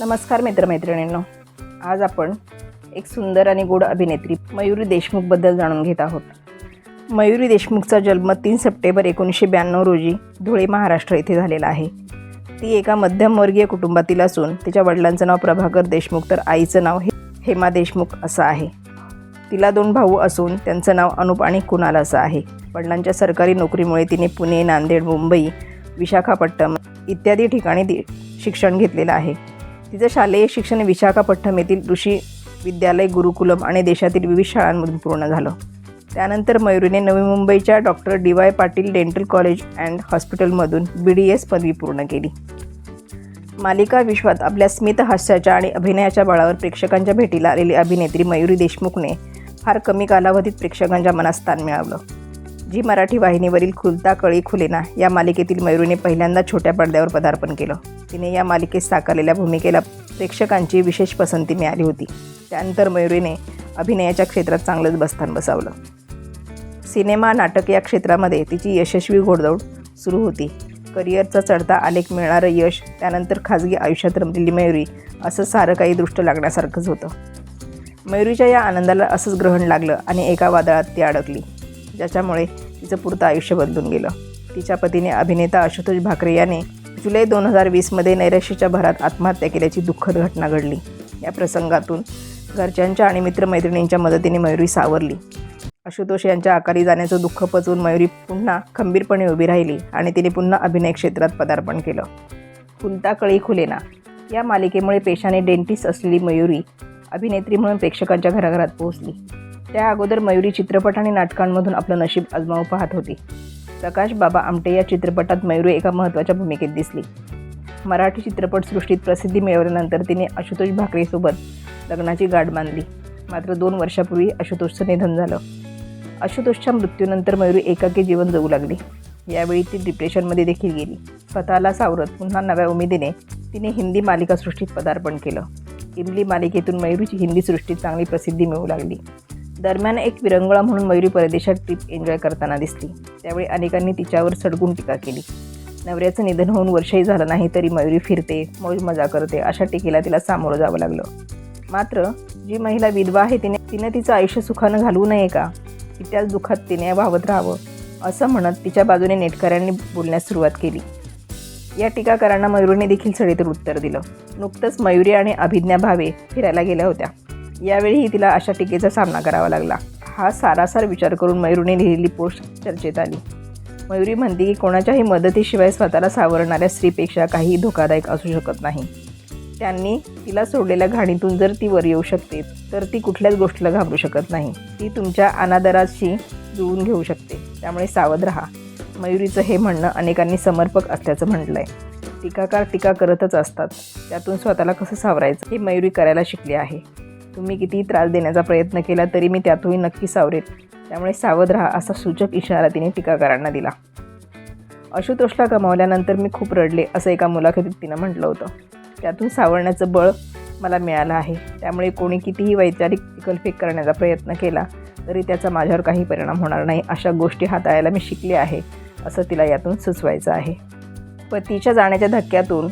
नमस्कार मित्रमैत्रिणींनो. आज आपण एक सुंदर आणि गोड अभिनेत्री मयुरी देशमुखबद्दल जाणून घेत आहोत. मयुरी देशमुखचा जन्म तीन सप्टेंबर एकोणीसशे ब्याण्णव रोजी धुळे महाराष्ट्र येथे झालेला आहे. ती एका मध्यमवर्गीय कुटुंबातील असून तिच्या वडिलांचं नाव प्रभाकर देशमुख तर आईचं नाव हे हेमा देशमुख असं आहे. तिला दोन भाऊ असून त्यांचं नाव अनुप आणि कुणाल असं आहे. वडिलांच्या सरकारी नोकरीमुळे तिने पुणे नांदेड मुंबई विशाखापट्टणम इत्यादी ठिकाणी शिक्षण घेतलेलं आहे. तिचं शालेय शिक्षण विशाखापट्टणम येथील ऋषी विद्यालय गुरुकुलम आणि देशातील विविध शाळांमधून पूर्ण झालं. त्यानंतर मयुरीने नवी मुंबईच्या doctor D Y Patil dental college and हॉस्पिटलमधून बी डी एस पदवी पूर्ण केली. मालिका विश्वात आपल्या स्मित हास्याच्या आणि अभिनयाच्या बळावर प्रेक्षकांच्या भेटीला आलेली अभिनेत्री मयुरी देशमुखने फार कमी कालावधीत प्रेक्षकांच्या मनात स्थान मिळवलं. जी मराठी वाहिनीवरील खुलता कळी खुलेना या मालिकेतील मयुरीने पहिल्यांदा छोट्या पडद्यावर पदार्पण केलं. तिने या मालिकेत साकारलेल्या भूमिकेला प्रेक्षकांची विशेष पसंती मिळाली होती. त्यानंतर मयुरीने अभिनयाच्या क्षेत्रात चांगलंच बस्थान बसावलं. सिनेमा नाटक या क्षेत्रामध्ये तिची यशस्वी घोडदौड सुरू होती. करिअरचा चढता आलेख मिळणारं यश त्यानंतर खाजगी आयुष्यात रमलेली मयुरी असं सारं काही दृष्ट लागण्यासारखंच होतं. मयुरीच्या या आनंदाला असंच ग्रहण लागलं आणि एका वादळात ती अडकली ज्याच्यामुळे तिचं पुरतं आयुष्य बदलून गेलं. तिच्या पतीने अभिनेता आशुतोष भाकरे याने जुलै दोन हजार वीसमध्ये नैराश्याच्या भरात आत्महत्या केल्याची दुःखद घटना घडली. या प्रसंगातून घरच्यांच्या आणि मित्रमैत्रिणींच्या मदतीने मयुरी सावरली. आशुतोष यांच्या आकारी जाण्याचं दुःख पचवून मयुरी पुन्हा खंबीरपणे उभी राहिली आणि तिने पुन्हा अभिनय क्षेत्रात पदार्पण केलं. खुलता कळी खुलेना या मालिकेमुळे पेशाने डेंटिस्ट असलेली मयुरी अभिनेत्री म्हणून प्रेक्षकांच्या घराघरात पोहोचली. त्या अगोदर मयुरी चित्रपट आणि नाटकांमधून आपलं नशीब आजमावू पाहत होती. प्रकाश बाबा आमटे या चित्रपटात मयुरी एका महत्त्वाच्या भूमिकेत दिसली. मराठी चित्रपटसृष्टीत प्रसिद्धी मिळवल्यानंतर तिने आशुतोष भाकरेसोबत लग्नाची गाठ बांधली. मात्र दोन वर्षापूर्वी आशुतोषचं निधन झालं. आशुतोषच्या मृत्यूनंतर मयुरी एकाकी जीवन जगू लागली. यावेळी ती डिप्रेशनमध्ये देखील गेली. स्वतःला सावरत पुन्हा नव्या उमेदीने तिने हिंदी मालिकासृष्टीत पदार्पण केलं. इमली मालिकेतून मयुरीची हिंदी सृष्टीत चांगली प्रसिद्धी मिळू लागली. दरम्यान एक विरंगुळा म्हणून मयुरी परदेशात ट्रिप एन्जॉय करताना दिसली. त्यावेळी अनेकांनी तिच्यावर सडकून टीका केली. नवऱ्याचं निधन होऊन वर्षही झालं नाही तरी मयुरी फिरते मौज मजा करते अशा टीकेला तिला सामोरं जावं लागलं. मात्र जी महिला विधवा आहे तिने तिने तिचं आयुष्य सुखानं घालवू नये का? की त्याच दुःखात तिने वाहवत राहावं असं म्हणत तिच्या बाजूने नेटकऱ्यांनी बोलण्यास सुरुवात केली. या टीकाकारांना मयुरीने देखील सडेतून उत्तर दिलं. नुकतंच मयुरी आणि अभिज्ञा भावे फिरायला गेल्या होत्या. यावेळीही तिला अशा टीकेचा सामना करावा लागला. हा सारासार विचार करून मयुरीने लिहिलेली पोस्ट चर्चेत आली. मयुरी म्हणते की कोणाच्याही मदतीशिवाय स्वतःला सावरणाऱ्या स्त्रीपेक्षा काही धोकादायक असू शकत नाही. त्यांनी तिला सोडलेल्या घाणीतून जर ती वर येऊ शकते तर ती कुठल्याच गोष्टीला घाबरू शकत नाही. ती तुमच्या अनादराशी जुळून घेऊ शकते. त्यामुळे सावध राहा. मयुरीचं हे म्हणणं अनेकांनी समर्पक असल्याचं म्हटलं आहे टीकाकार टीका करतच असतात. त्यातून स्वतःला कसं सावरायचं हे मयुरी करायला शिकली आहे. तुम्ही कितीही त्रास देण्याचा प्रयत्न केला तरी मी त्यातूनही नक्की सावरेल त्यामुळे सावध राहा असा सूचक इशारा तिने टीकाकारांना दिला. आशुतोषला गमावल्यानंतर मी खूप रडले असं एका मुलाखतीत तिनं म्हटलं होतं. त्यातून सावरण्याचं बळ मला मिळालं आहे. त्यामुळे कोणी कितीही वैचारिक चिकलफेक करण्याचा प्रयत्न केला तरी त्याचा माझ्यावर काही परिणाम होणार नाही अशा गोष्टी हाताळायला मी शिकले आहे असं तिला यातून सुचवायचं आहे. पतीच्या जाण्याच्या धक्क्यातून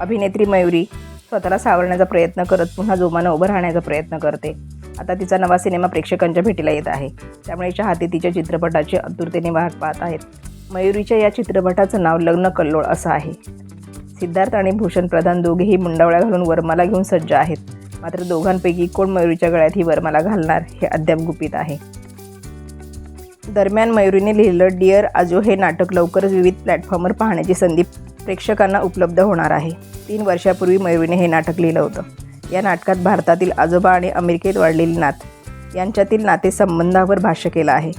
अभिनेत्री मयुरी स्वतःला सावरण्याचा प्रयत्न करत पुन्हा जोमानं उभं राहण्याचा प्रयत्न करते. आता तिचा नवा सिनेमा प्रेक्षकांच्या भेटीला येत आहे. त्यामुळे चाहते तिच्या चित्रपटाची आतुरतेने वाट पाहत आहेत. मयुरीच्या या चित्रपटाचं नाव लग्न कल्लोळ असं आहे. सिद्धार्थ आणि भूषण प्रधान दोघेही मुंडावळ्या घालून वरमाला घेऊन सज्ज आहेत. मात्र दोघांपैकी कोण मयुरीच्या गळ्यात ही वरमाला घालणार हे अद्याप गुपित आहे. दरम्यान मयुरीने लिहिलेलं डिअर आजो हे नाटक लवकरच विविध प्लॅटफॉर्मवर पाहण्याची संधी प्रेक्षकांना उपलब्ध होणार आहे. तीन वर्षापूर्वी मयुरीने हे नाटक लिहिलं होतं. या नाटकात भारतातील आजोबा आणि अमेरिकेत वाढलेली नात यांच्यातील नातेसंबंधावर भाष्य केलं आहे.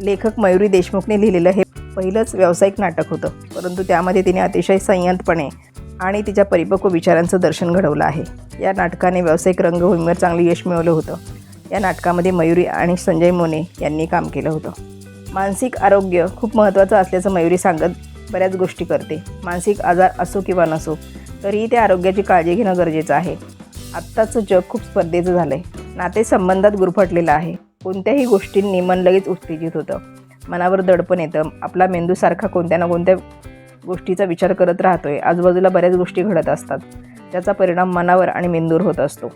लेखक मयुरी देशमुखने लिहिलेलं हे पहिलंच व्यावसायिक नाटक होतं परंतु त्यामध्ये तिने अतिशय संयंतपणे आणि तिच्या परिपक्व विचारांचं दर्शन घडवलं आहे. या नाटकाने व्यावसायिक रंगभूमीवर चांगलं यश मिळवलं होतं. या नाटकामध्ये मयुरी आणि संजय मोने यांनी काम केलं होतं. मानसिक आरोग्य खूप महत्त्वाचं असल्याचं मयुरी सांगत बऱ्याच गोष्टी करते. मानसिक आजार असो किंवा नसो तरीही त्या आरोग्याची काळजी घेणं गरजेचं आहे. आत्ताचं जग खूप स्पर्धेचं झालं आहे नातेसंबंधात गुरफटलेलं आहे. कोणत्याही गोष्टींनी मन लगेच उत्तेजित होतं. मनावर दडपण येतं. आपला मेंदू सारखा कोणत्या ना कोणत्या गोष्टीचा विचार करत राहतो आहे आजूबाजूला बऱ्याच गोष्टी घडत असतात. ज्याचा परिणाम मनावर आणि मेंदूर होत असतो.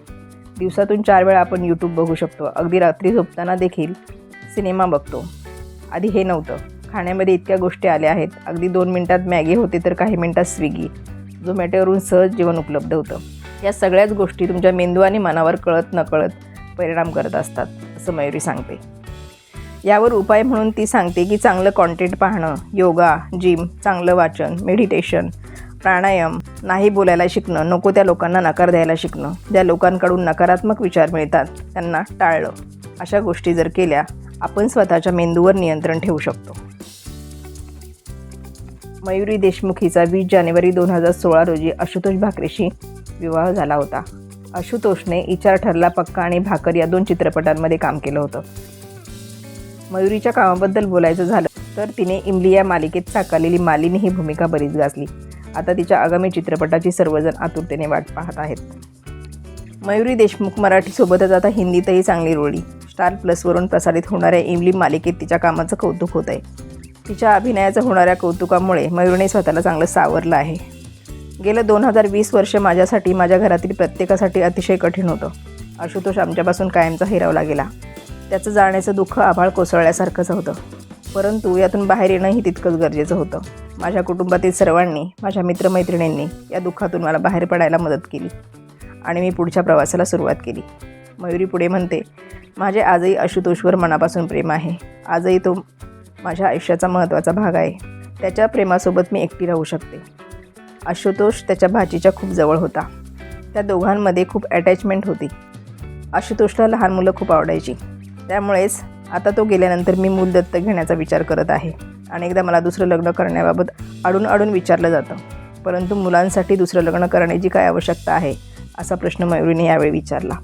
दिवसातून चार वेळा आपण यूट्यूब बघू शकतो. अगदी रात्री झोपताना देखील सिनेमा बघतो. आधी हे नव्हतं. खाण्यामध्ये इतक्या गोष्टी आल्या आहेत. अगदी दोन मिनटात मॅगी होते तर काही मिनटात स्विगी. झोमॅटोवरून सहज जेवण उपलब्ध होतं. या सगळ्याच गोष्टी तुमच्या मेंदू आणि मनावर कळत नकळत परिणाम करत असतात असं मयुरी सांगते. यावर उपाय म्हणून ती सांगते की चांगलं कॉन्टेंट पाहणं योगा जिम चांगलं वाचन मेडिटेशन प्राणायाम नाही बोलायला शिकणं नको त्या लोकांना नकार द्यायला शिकणं ज्या लोकांकडून नकारात्मक विचार मिळतात त्यांना टाळलं. अशा गोष्टी जर केल्या आपण स्वतःच्या मेंदूवर नियंत्रण ठेवू शकतो. मयुरी देशमुख हिचा वीस जानेवारी दोन हजार सोळा रोजी आशुतोष भाकरेशी विवाह झाला होता. आशुतोषने इचार ठरला पक्का आणि भाकर या दोन चित्रपटांमध्ये काम केलं होतं. मयुरीच्या कामाबद्दल बोलायचं झालं तर तिने इमली या मालिकेत साकारलेली मालिनी ही भूमिका बरीच गाजली. आता तिच्या आगामी चित्रपटाची सर्वजण आतुरतेने वाट पाहत आहेत. मयुरी देशमुख मराठीसोबतच आता हिंदीतही चांगली रोळली स्टार प्लसवरून प्रसारित होणाऱ्या इमली मालिकेत तिच्या कामाचं कौतुक होत आहे तिच्या अभिनयाचं होणाऱ्या कौतुकामुळे मयूरने स्वतःला चांगलं सावरलं आहे. गेलं दोन हजार वीस वर्ष माझ्यासाठी माझ्या घरातील प्रत्येकासाठी अतिशय कठीण होतं. आशुतोष आमच्यापासून कायमचा हिरावला गेला. त्याचं जाण्याचं दुःख आभाळ कोसळल्यासारखंच होतं. परंतु यातून बाहेर येणंही तितकंच गरजेचं होतं. माझ्या कुटुंबातील सर्वांनी माझ्या मित्रमैत्रिणींनी या दुःखातून मला बाहेर पडायला मदत केली आणि मी पुढच्या प्रवासाला सुरुवात केली. मयुरी पुढे म्हणते माझे आजही आशुतोषवर मनापासून प्रेम आहे. आजही तो माझ्या आयुष्याचा महत्त्वाचा भाग आहे. त्याच्या प्रेमासोबत मी एकटी राहू शकते. आशुतोष त्याच्या भाचीच्या खूप जवळ होता. त्या दोघांमध्ये खूप अटॅचमेंट होती. आशुतोषला लहान मुलं खूप आवडायची. त्यामुळेच आता तो गेल्यानंतर मी मूल दत्तक घेण्याचा विचार करत आहे. अनेकदा मला दुसरं लग्न करण्याबाबत अडून अडून विचारलं जातं. परंतु मुलांसाठी दुसरं लग्न करण्याची काय आवश्यकता आहे? असा प्रश्न मयुरीने यावेळी विचारला.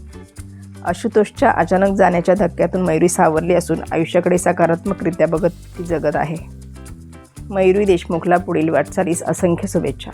आशुतोषच्या अचानक जाण्याच्या धक्क्यातून मयुरी सावरली असून आयुष्याकडे सकारात्मकरित्या बघत ती जगत आहे. मयुरी देशमुखला पुढील वाटचालीस असंख्य शुभेच्छा.